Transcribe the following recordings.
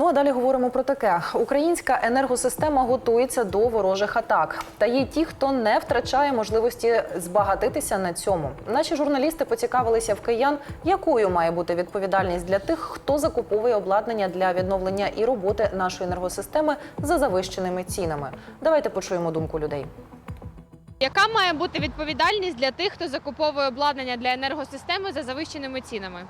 Ну а далі говоримо про таке: українська енергосистема готується до ворожих атак. Та є ті, хто не втрачає можливості збагатитися на цьому. Наші журналісти поцікавилися в киян, якою має бути відповідальність для тих, хто закуповує обладнання для відновлення і роботи нашої енергосистеми за завищеними цінами. Давайте почуємо думку людей. Яка має бути відповідальність для тих, хто закуповує обладнання для енергосистеми за завищеними цінами?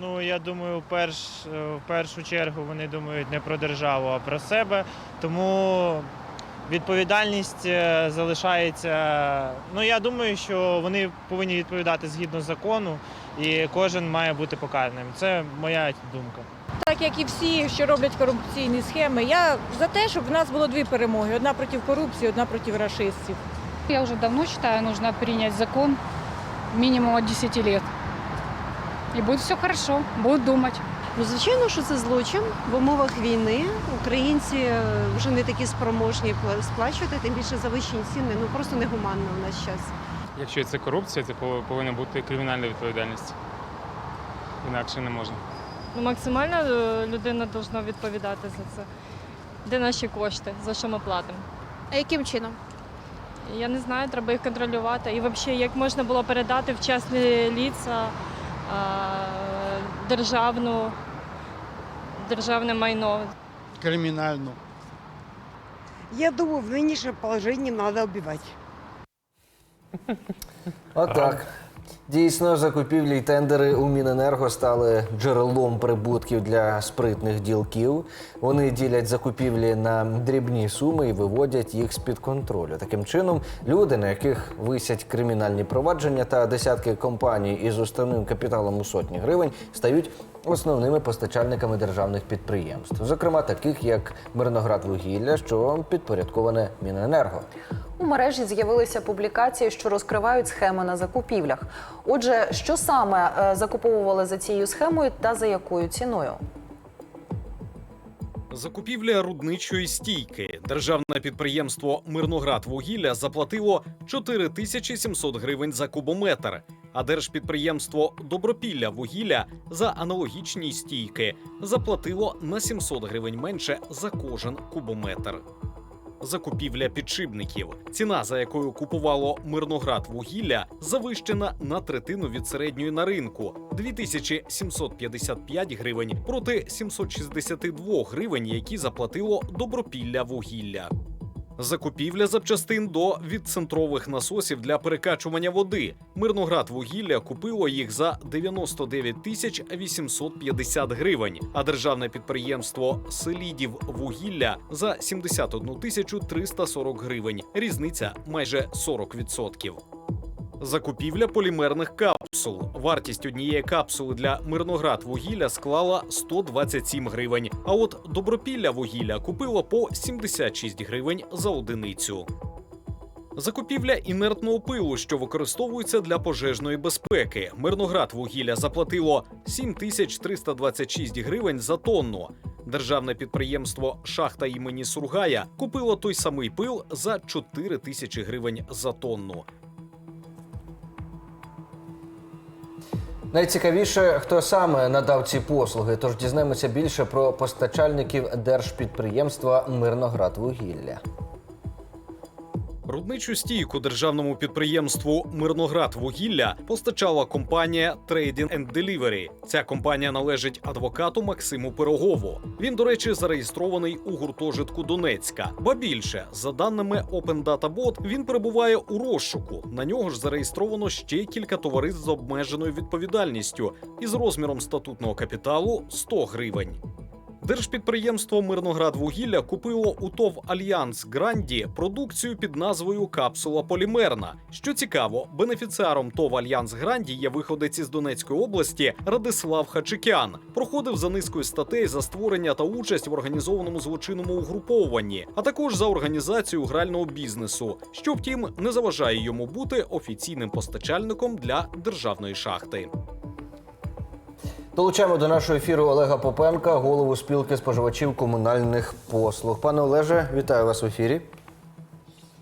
Ну, я думаю, в, перш, в першу чергу вони думають не про державу, а про себе. Тому відповідальність е, залишається. Ну, я думаю, що вони повинні відповідати згідно закону, і кожен має бути покараним. Це моя думка. Так як і всі, що роблять корупційні схеми, я за те, щоб в нас було дві перемоги: одна проти корупції, одна проти расистів. Я уже давно считаю, нужно принять закон минимум от 10 лет. И будет все хорошо, будут думать. Ну, звичайно, що це злочин в умовах війни. Українці е, вже не такі спроможні сплачувати, тим більше завищені ціни. Ну просто негуманно в наш час. Якщо це корупція, це повинна бути кримінальна відповідальність. Інакше не можна. Ну, максимально е, людина повинна відповідати за це. Де наші кошти, за що ми платимо? А яким чином? Я не знаю, треба їх контролювати. І взагалі, як можна було передати в частні ліца державну, державне майно. Кримінальну. Я думаю, в нинішньому положенні треба вбивати. Отак. Дійсно, закупівлі й тендери у Міненерго стали джерелом прибутків для спритних ділків. Вони ділять закупівлі на дрібні суми і виводять їх з-під контролю. Таким чином, люди, на яких висять кримінальні провадження та десятки компаній із уставним капіталом у сотні гривень, стають основними постачальниками державних підприємств, зокрема таких як Мирноградвугілля, що підпорядковане Міненерго. У мережі з'явилися публікації, що розкривають схеми на закупівлях. Отже, що саме е, закуповували за цією схемою та за якою ціною? Закупівля рудничої стійки. Державне підприємство Мирноградвугілля заплатило 4700 гривень за кубометр, а держпідприємство Добропілля вугілля за аналогічні стійки заплатило на 700 гривень менше за кожен кубометр. Закупівля підшипників. Ціна, за якою купувало Мирноград вугілля, завищена на третину від середньої на ринку 2755 гривень проти 762 гривень, які заплатило Добропілля вугілля. Закупівля запчастин до відцентрових насосів для перекачування води. Мирноград вугілля купило їх за 99 тисяч 850 гривень, а державне підприємство Селідів вугілля за 71 тисячу 340 гривень. Різниця майже 40%. Закупівля полімерних капсул. Вартість однієї капсули для Мирноград вугілля склала 127 гривень. А от Добропілля вугілля купило по 76 гривень за одиницю. Закупівля інертного пилу, що використовується для пожежної безпеки. Мирноград вугілля заплатило 7326 гривень за тонну. Державне підприємство Шахта імені Сургая купило той самий пил за 4 тисячі гривень за тонну. Найцікавіше, хто саме надав ці послуги, тож дізнаємося більше про постачальників держпідприємства Мирноградвугілля. Рудничу стійку державному підприємству Мирноград вугілля постачала компанія Trading and Delivery. Ця компанія належить адвокату Максиму Пирогову. Він, до речі, зареєстрований у гуртожитку Донецька. Ба більше, за даними Open Data Bot, він перебуває у розшуку. На нього ж зареєстровано ще кілька товариств з обмеженою відповідальністю із розміром статутного капіталу 100 гривень. Держпідприємство Мирноградвугілля купило у ТОВ Альянс Гранді продукцію під назвою Капсула Полімерна. Що цікаво, бенефіціаром ТОВ Альянс Гранді є виходець із Донецької області Радислав Хачикян. Проходив за низкою статей за створення та участь в організованому злочинному угруповуванні, а також за організацію грального бізнесу, що втім не заважає йому бути офіційним постачальником для державної шахти. Долучаємо до нашого ефіру Олега Попенка, голову спілки споживачів комунальних послуг. Пане Олеже, вітаю вас в ефірі.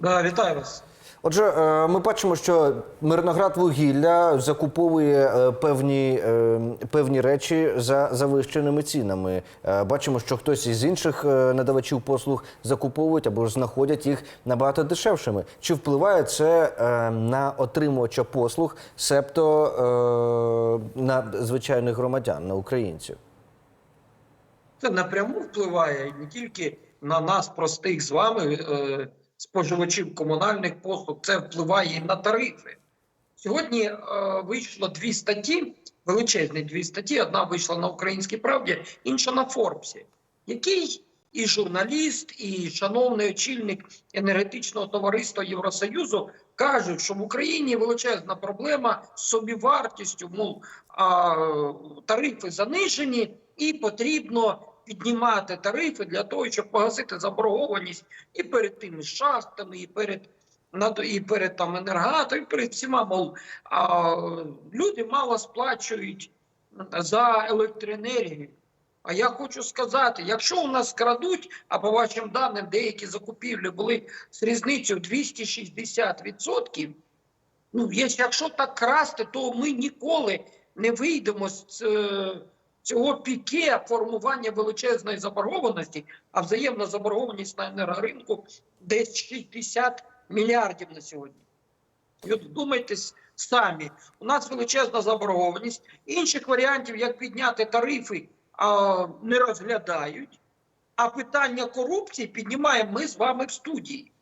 Да, вітаю вас. Отже, е, ми бачимо, що Мирноград вугілля закуповує е, певні, е, певні речі за завищеними цінами. Бачимо, що хтось із інших надавачів послуг закуповують або ж знаходять їх набагато дешевшими. Чи впливає це на отримувача послуг, себто на звичайних громадян, на українців? Це напряму впливає не тільки на нас, простих з вами, споживачів комунальних послуг, це впливає і на тарифи. Сьогодні е, вийшло дві статті, величезні дві статті. Одна вийшла на Українській правді, інша на Форбсі, який і журналіст, і шановний очільник енергетичного товариства Євросоюзу кажуть, що в Україні величезна проблема з собівартістю, мов а, тарифи занижені, і потрібно піднімати тарифи для того, щоб погасити заборгованість і перед тими шахтами, і перед і перед там енергатом, і перед всіма мов а, люди мало сплачують за електроенергію. А я хочу сказати, якщо у нас крадуть, а по вашим даним деякі закупівлі були з різницею 260%, ну якщо так красти, то ми ніколи не вийдемо з е, цього піке формування величезної заборгованості, а взаємна заборгованість на енергоринку десь 60 мільярдів на сьогодні. І от вдумайтесь самі, у нас величезна заборгованість. Інших варіантів, як підняти тарифи, не розглядають. А питання корупції піднімаємо ми з вами в студії.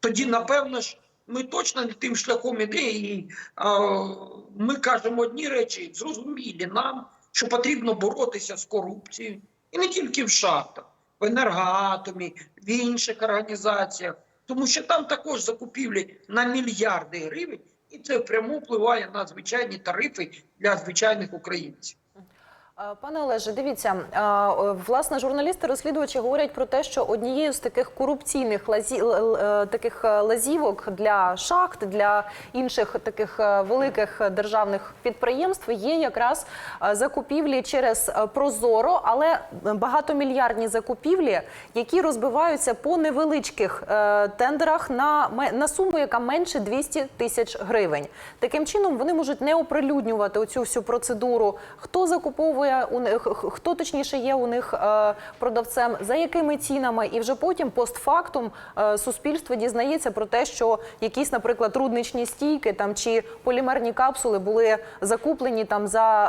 Тоді, напевно ж, ми точно не тим шляхом іде, і ми кажемо одні речі, зрозумілі нам, що потрібно боротися з корупцією. І не тільки в шахтах, в енергоатомі, в інших організаціях, тому що там також закупівлі на мільярди гривень, і це прямо впливає на звичайні тарифи для звичайних українців. Е, Пане Олеже, дивіться, е, е, власне, журналісти-розслідувачі говорять про те, що однією з таких корупційних лазі... таких лазівок для шахт, для інших таких великих державних підприємств є якраз закупівлі через Прозоро, але багатомільярдні закупівлі, які розбиваються по невеличких тендерах на, на суму, яка менше 200 тисяч гривень. Таким чином вони можуть не оприлюднювати оцю всю процедуру, хто закуповує у них, хто точніше є у них е, продавцем, за якими цінами, і вже потім постфактум е, суспільство дізнається про те, що якісь, наприклад, рудничні стійки там чи полімерні капсули були закуплені там за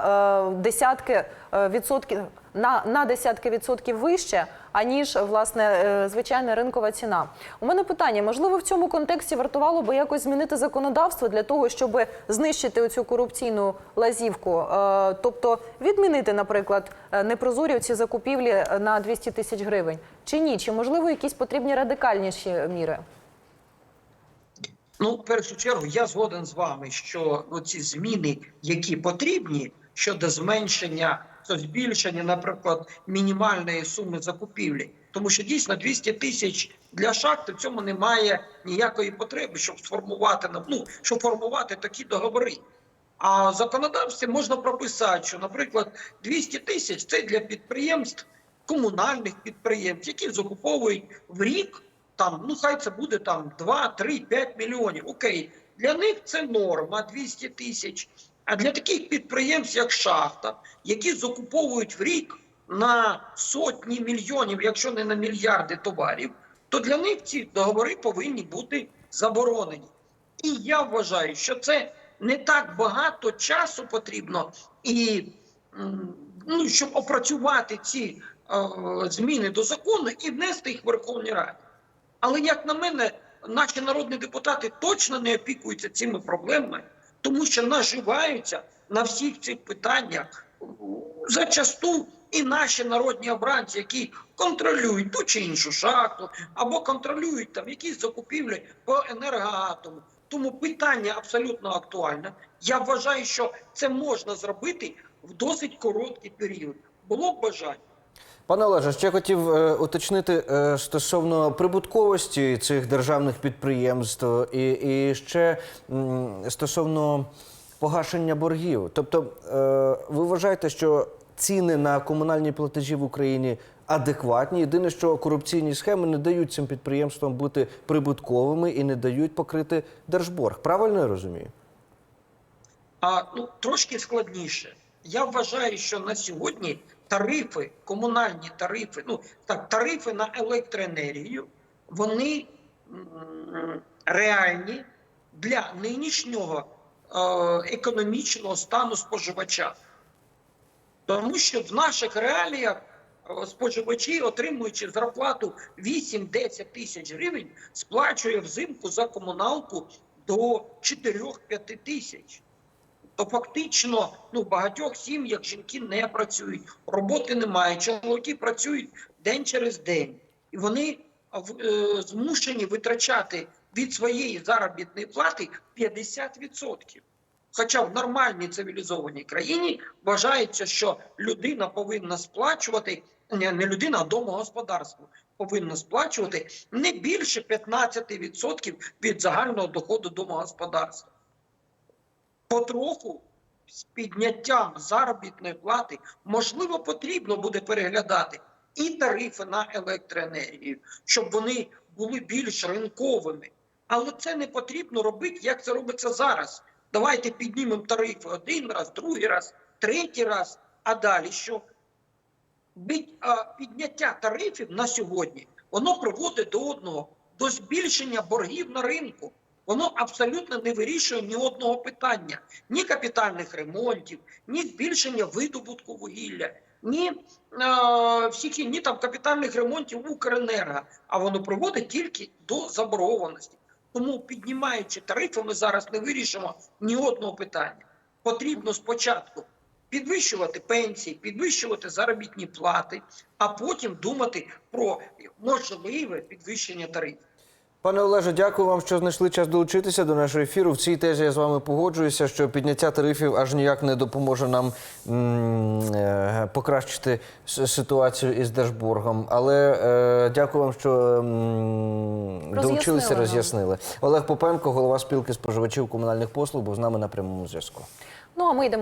е, десятки е, відсотків на, на десятки відсотків вище, аніж власне е, звичайна ринкова ціна. У мене питання: можливо, в цьому контексті вартувало би якось змінити законодавство для того, щоб знищити оцю корупційну лазівку, Е, тобто відмінити, наприклад, непрозорі ці закупівлі на 200 тисяч гривень, чи ні? Чи можливо якісь потрібні радикальніші міри? Ну, в першу чергу, я згоден з вами, що ці зміни, які потрібні щодо зменшення, збільшення, наприклад, мінімальної суми закупівлі, тому що дійсно 200 тисяч для шахти в цьому немає ніякої потреби, щоб сформувати нам, ну щоб формувати такі договори. А в законодавстві можна прописати, що, наприклад, 200 тисяч це для підприємств, комунальних підприємств, які закуповують в рік там, ну хай це буде там 2, 3, 5 мільйонів. Окей, для них це норма 200 тисяч. А для таких підприємств, як шахта, які закуповують в рік на сотні мільйонів, якщо не на мільярди товарів, то для них ці договори повинні бути заборонені. І я вважаю, що це не так багато часу потрібно, і ну, щоб опрацювати ці е, зміни до закону і внести їх в Верховній Раді. Але як на мене, наші народні депутати точно не опікуються цими проблемами, тому що наживаються на всіх цих питаннях зачасту і наші народні обранці, які контролюють ту чи іншу шахту, або контролюють там якісь закупівлі по енергоатому. Тому питання абсолютно актуальне. Я вважаю, що це можна зробити в досить короткий період. Було б бажання. Пане Олеже, ще хотів е, уточнити е, стосовно прибутковості цих державних підприємств і, і ще м, стосовно погашення боргів. Тобто, е, ви вважаєте, що ціни на комунальні платежі в Україні адекватні. Єдине, що корупційні схеми не дають цим підприємствам бути прибутковими і не дають покрити держборг. Правильно я розумію? А ну трошки складніше. Я вважаю, що на сьогодні тарифи, комунальні тарифи, ну так, тарифи на електроенергію, вони реальні для нинішнього е, економічного стану споживача. Тому що в наших реаліях е, споживачі, отримуючи зарплату 8-10 тисяч гривень, сплачує взимку за комуналку до 4-5 тисяч. То фактично ну, в багатьох сім'ях жінки не працюють, роботи немає, чоловіки працюють день через день. І вони е, змушені витрачати від своєї заробітної плати 50%. Хоча в нормальній цивілізованій країні вважається, що людина повинна сплачувати, не не людина, а домогосподарство повинно сплачувати не більше 15% від загального доходу домогосподарства. Потроху з підняттям заробітної плати можливо потрібно буде переглядати і тарифи на електроенергію, щоб вони були більш ринковими. Але це не потрібно робити, як це робиться зараз. Давайте піднімемо тарифи один раз, другий раз, третій раз, а далі що? Підняття тарифів на сьогодні воно приводить до одного до збільшення боргів на ринку. Воно абсолютно не вирішує ні одного питання: ні капітальних ремонтів, ні збільшення видобутку вугілля, ні е, всіх ні там капітальних ремонтів Укренерго, а воно приводить тільки до заборгованості. Тому, піднімаючи тарифи, ми зараз не вирішимо ні одного питання. Потрібно спочатку підвищувати пенсії, підвищувати заробітні плати, а потім думати про можливе підвищення тарифів. Пане Олеже, дякую вам, що знайшли час долучитися до нашого ефіру. В цій тезі я з вами погоджуюся, що підняття тарифів аж ніяк не допоможе нам м, е, покращити ситуацію із Держборгом. Але е, дякую вам, що м, долучилися, роз'яснили. Олег Попенко, голова спілки споживачів комунальних послуг, був з нами на прямому зв'язку. Ну а ми йдемо.